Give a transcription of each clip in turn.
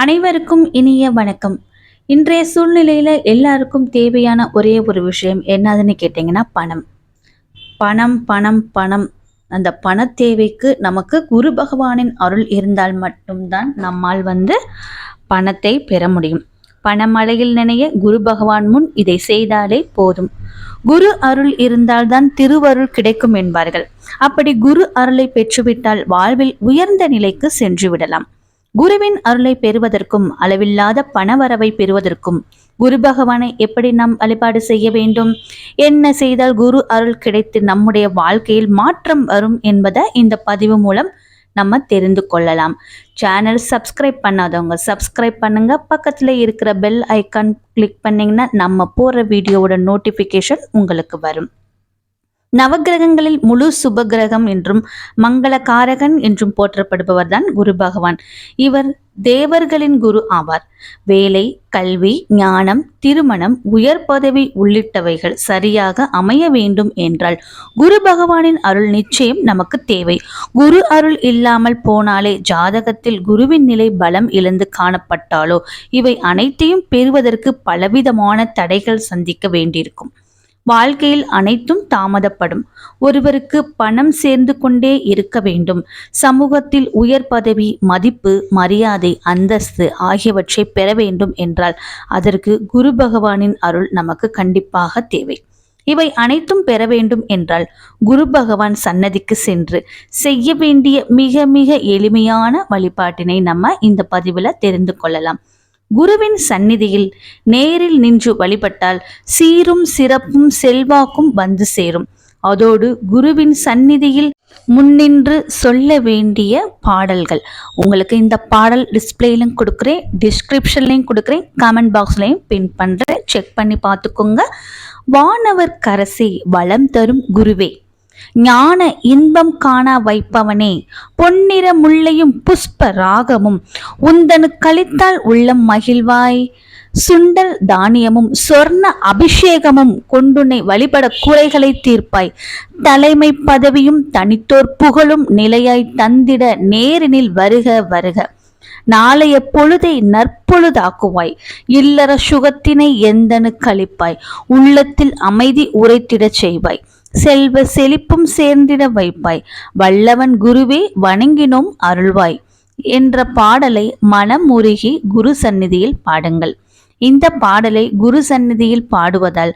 அனைவருக்கும் இனிய வணக்கம். இன்றைய சூழ்நிலையில் எல்லாருக்கும் தேவையான ஒரே ஒரு விஷயம் என்னதுன்னு கேட்டிங்கன்னா பணம். பணம் பணம் பணம். அந்த பண தேவைக்கு நமக்கு குரு பகவானின் அருள் இருந்தால் மட்டும்தான் நம்மால் வந்து பணத்தை பெற முடியும். பணமழையில் நினைய குரு பகவான் முன் இதை செய்தாலே போதும். குரு அருள் இருந்தால்தான் திருவருள் கிடைக்கும் என்பார்கள். அப்படி குரு அருளை பெற்றுவிட்டால் வாழ்வில் உயர்ந்த நிலைக்கு சென்று விடலாம். குருவின் அருளை பெறுவதற்கும் அளவில்லாத பணவரவை பெறுவதற்கும் குரு பகவானை எப்படி நாம் வழிபாடு செய்ய வேண்டும்? என்ன செய்தால் குரு அருள் கிடைத்து நம்முடைய வாழ்க்கையில் மாற்றம் வரும் என்பதை இந்த பதிவு மூலம் நம்ம தெரிந்து கொள்ளலாம். சேனல் சப்ஸ்கிரைப் பண்ணாதவங்க சப்ஸ்கிரைப் பண்ணுங்க. பக்கத்தில் இருக்கிற பெல் ஐக்கான் கிளிக் பண்ணிங்கன்னா நம்ம போகிற வீடியோவோட நோட்டிஃபிகேஷன் உங்களுக்கு வரும். நவகிரகங்களில் முழு சுபகிரகம் என்றும் மங்களகாரகன் என்றும் போற்றப்படுபவர் தான் குரு பகவான். இவர் தேவர்களின் குரு ஆவார். வேலை கல்வி ஞானம் திருமணம் உயர் பதவி உள்ளிட்டவைகள் சரியாக அமைய வேண்டும் என்றால் குரு பகவானின் அருள் நிச்சயம் நமக்கு தேவை. குரு அருள் இல்லாமல் போனாலே ஜாதகத்தில் குருவின் நிலை பலம் இழந்து காணப்பட்டாலோ இவை அனைத்தையும் பெறுவதற்கு பலவிதமான தடைகள் சந்திக்க வேண்டியிருக்கும். வாழ்க்கையில் அனைத்தும் தாமதப்படும். ஒருவருக்கு பணம் சேர்ந்து கொண்டே இருக்க வேண்டும். சமூகத்தில் உயர் பதவி மதிப்பு மரியாதை அந்தஸ்து ஆகியவற்றை பெற வேண்டும் என்றால் அதற்கு குரு பகவானின் அருள் நமக்கு கண்டிப்பாக தேவை. இவை அனைத்தும் பெற வேண்டும் என்றால் குரு பகவான் சன்னதிக்கு சென்று செய்ய வேண்டிய மிக மிக எளிமையான வழிபாட்டினை நம்ம இந்த பதிவில் தெரிந்து கொள்ளலாம். குருவின் சந்நிதியில் நேரில் நின்று வழிபட்டால் சீரும் சிறப்பும் செல்வாக்கும் வந்து சேரும். அதோடு குருவின் சந்நிதியில் முன்னின்று சொல்ல வேண்டிய பாடல்கள். உங்களுக்கு இந்த பாடல் டிஸ்பிளேலையும் கொடுக்குறேன் டிஸ்கிரிப்ஷன்லையும் கொடுக்குறேன் கமெண்ட் பாக்ஸ்லையும் பின் பண்ணுறேன் செக் பண்ணி பார்த்துக்கோங்க. வானவர் கரசி வளம் தரும் குருவே. ஞான இன்பம் காணா வைப்பவனே. பொன்னிற முள்ளையும் புஷ்ப ராகமும் உந்தனு கழித்தால் உள்ளம் மகிழ்வாய். சுண்டல் தானியமும் சொர்ண அபிஷேகமும் கொண்டுனை வழிபட குறைகளை தீர்ப்பாய். தலைமை பதவியும் தனித்தோர் புகழும் நிலையாய் தந்திட நேரினில் வருக வருக. நாளைய பொழுதை நற்பொழுதாக்குவாய். இல்லற சுகத்தினை எந்தனு கழிப்பாய். உள்ளத்தில் அமைதி உரைத்திடச் செய்வாய். செல்வ செழிப்பும் சேர்ந்திட வைப்பாய். வல்லவன் குருவே வணங்கினோம் அருள்வாய் என்ற பாடலை மனம் உருகி குரு சந்நிதியில் பாடுங்கள். இந்த பாடலை குரு சந்நிதியில் பாடுவதால்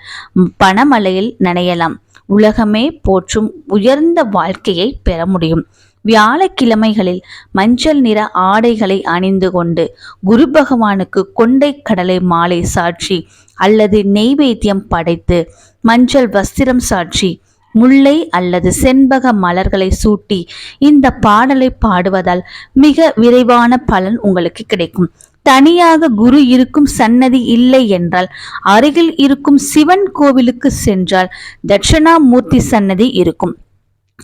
பணமலையில் நனையலாம். உலகமே போற்றும் உயர்ந்த வாழ்க்கையை பெற முடியும். வியாழக்கிழமைகளில் மஞ்சள் நிற ஆடைகளை அணிந்து கொண்டு குரு பகவானுக்கு கொண்டை கடலை மாலை சாட்சி அல்லது நெய்வேத்தியம் படைத்து மஞ்சள் வஸ்திரம் சாட்சி முல்லை அல்லது செண்பக மலர்களை சூட்டி இந்த பாடலை பாடுவதால் மிக விரைவான பலன் உங்களுக்கு கிடைக்கும். தனியாக குரு இருக்கும் சன்னதி இல்லை என்றால் அருகில் இருக்கும் சிவன் கோவிலுக்கு சென்றால் தட்சிணாமூர்த்தி சன்னதி இருக்கும்.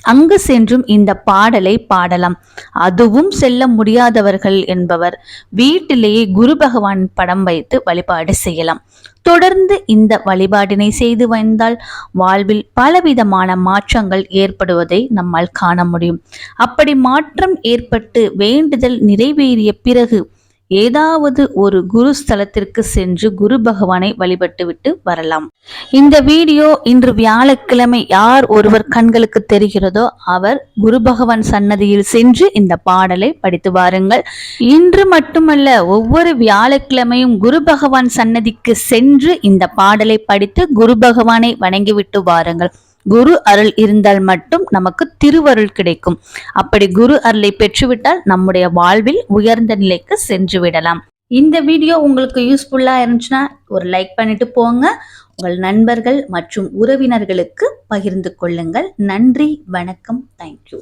அங்கு சென்றும் இந்த பாடலை பாடலாம். அதுவும் செல்ல முடியாதவர்கள் என்பவர் வீட்டிலேயே குரு பகவான் படம் வைத்து வழிபாடு செய்யலாம். தொடர்ந்து இந்த வழிபாடினை செய்து வந்தால் வாழ்வில் பலவிதமான மாற்றங்கள் ஏற்படுவதை நம்மால் காண முடியும். அப்படி மாற்றம் ஏற்பட்டு வேண்டுதல் நிறைவேறிய பிறகு ஏதாவது ஒரு குரு ஸ்தலத்திற்கு சென்று குரு பகவானை வழிபட்டுவிட்டு வரலாம். இந்த வீடியோ இன்று வியாழக்கிழமை யார் ஒருவர் கண்களுக்கு தெரிகிறதோ அவர் குரு பகவான் சன்னதியில் சென்று இந்த பாடலை படித்து வாருங்கள். இன்று மட்டுமல்ல ஒவ்வொரு வியாழக்கிழமையும் குரு பகவான் சன்னதிக்கு சென்று இந்த பாடலை படித்து குரு பகவானை வணங்கிவிட்டு வாருங்கள். குரு அருள் இருந்தால் மட்டும் நமக்கு திருவருள் கிடைக்கும். அப்படி குரு அருளை பெற்றுவிட்டால் நம்முடைய வாழ்வில் உயர்ந்த நிலைக்கு சென்று விடலாம். இந்த வீடியோ உங்களுக்கு யூஸ்ஃபுல்லாக இருந்துச்சுன்னா ஒரு லைக் பண்ணிட்டு போங்க. உங்கள் நண்பர்கள் மற்றும் உறவினர்களுக்கு பகிர்ந்து கொள்ளுங்கள். நன்றி வணக்கம் தேங்க்யூ